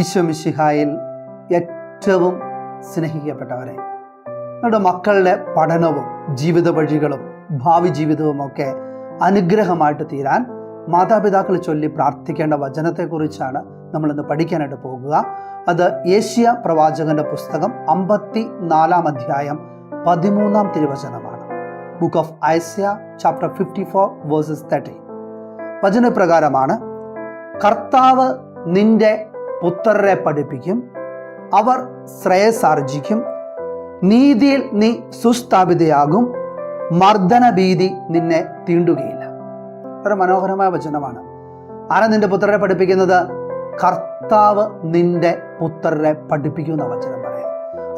ഈശ്വമിഷിഹായിൽ ഏറ്റവും സ്നേഹിക്കപ്പെട്ടവരെ നമ്മുടെ മക്കളുടെ പഠനവും ജീവിത വഴികളും ഭാവി ജീവിതവും ഒക്കെ അനുഗ്രഹമായിട്ട് തീരാൻ മാതാപിതാക്കൾ ചൊല്ലി പ്രാർത്ഥിക്കേണ്ട വചനത്തെക്കുറിച്ചാണ് നമ്മളിന്ന് പഠിക്കാനായിട്ട് പോകുക. അത് ഏഷ്യ പ്രവാചകന്റെ പുസ്തകം അമ്പത്തി നാലാം അധ്യായം പതിമൂന്നാം തിരുവചനമാണ്. Book of Isaiah chapter fifty four verses thirty വചനപ്രകാരമാണ് കർത്താവ് നിന്റെ പുത്രരെ പഠിപ്പിക്കും. അവർ ശ്രേയസാർജിക്കും നീതിയിൽ നീ സുസ്ഥാപിതയാകും. മർദ്ദനഭീതി നിന്നെ തീണ്ടുകയില്ല. ഒരു മനോഹരമായ വചനമാണ്. ആരാ നിന്റെ പുത്രരെ പഠിപ്പിക്കുന്നത്? കർത്താവ് നിന്റെ പുത്രരെ പഠിപ്പിക്കുന്ന വചനം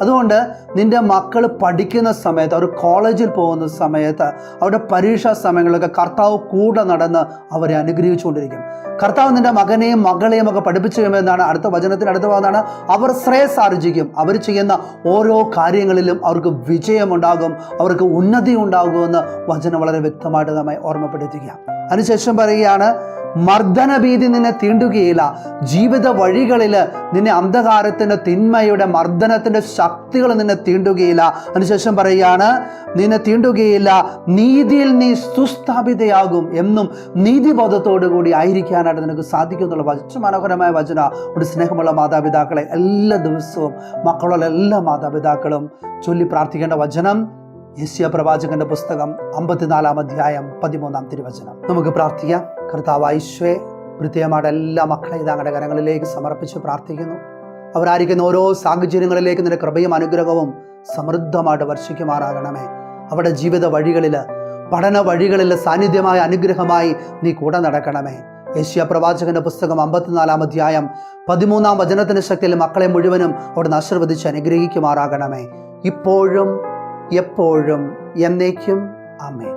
അതുകൊണ്ട് നിന്റെ മക്കൾ പഠിക്കുന്ന സമയത്ത് അവർ കോളേജിൽ പോകുന്ന സമയത്ത് അവരുടെ പരീക്ഷാ സമയങ്ങളിലൊക്കെ കർത്താവ് കൂടെ നടന്ന് അവരെ അനുഗ്രഹിച്ചുകൊണ്ടിരിക്കും. കർത്താവ് നിന്റെ മകനെയും മകളെയും ഒക്കെ പഠിപ്പിച്ചു കഴിയുമെന്നാണ് അടുത്ത വചനത്തിന് അടുത്ത ഭാഗത്താണ് അവർ ശ്രേയസ് ആർജിക്കും അവർ ചെയ്യുന്ന ഓരോ കാര്യങ്ങളിലും അവർക്ക് വിജയമുണ്ടാകും അവർക്ക് ഉന്നതി ഉണ്ടാകുമെന്ന് വചനം വളരെ വ്യക്തമായിട്ട് നമ്മെ ഓർമ്മപ്പെടുത്തുക അതിനുശേഷം പറയുകയാണ് മർദ്ദനഭീതി നിന്നെ തീണ്ടുകയില്ല. ജീവിത വഴികളിൽ നിന്നെ അന്ധകാരത്തിന്റെ തിന്മയുടെ മർദ്ദനത്തിന്റെ ശക്തികൾ നിന്നെ തീണ്ടുകയില്ല. അതിനുശേഷം പറയുകയാണ് നിന്നെ തീണ്ടുകയില്ല നീതിയിൽ നീ സുസ്ഥാപിതയാകും എന്നും നീതിബോധത്തോടു കൂടി ആയിരിക്കാനായിട്ട് നിനക്ക് സാധിക്കും എന്നുള്ള വചന. മനോഹരമായ വചന. ഒരു സ്നേഹമുള്ള മാതാപിതാക്കളെ എല്ലാ ദിവസവും മക്കളുള്ള എല്ലാ മാതാപിതാക്കളും ചൊല്ലി പ്രാർത്ഥിക്കേണ്ട വചനം. യേശയ പ്രവാചകന്റെ പുസ്തകം അമ്പത്തിനാലാം അധ്യായം പതിമൂന്നാം തിരുവചനം. നമുക്ക് പ്രാർത്ഥിക്കാം. കർത്താവ് ഐശ്വേ പ്രത്യേകമായിട്ട് എല്ലാ മക്കളെയും താങ്കളുടെ കരങ്ങളിലേക്ക് സമർപ്പിച്ച് പ്രാർത്ഥിക്കുന്നു. അവരായിരിക്കുന്ന ഓരോ സാഹചര്യങ്ങളിലേക്ക് നിന്റെ കൃപയും അനുഗ്രഹവും സമൃദ്ധമായിട്ട് വർഷിക്കുമാറാകണമേ. അവരുടെ ജീവിത വഴികളിൽ പഠന വഴികളിൽ സാന്നിധ്യമായ അനുഗ്രഹമായി നീ കൂടെ നടക്കണമേ. ഏഷ്യ പ്രവാചകന്റെ പുസ്തകം അമ്പത്തിനാലാം അധ്യായം പതിമൂന്നാം വചനത്തിന്റെ ശക്തിയിൽ മക്കളെ മുഴുവനും അവിടുന്ന് ആശീർവദിച്ച് അനുഗ്രഹിക്കുമാറാകണമേ. ഇപ്പോഴും എപ്പോഴും എന്നേക്കും. അമ്മേ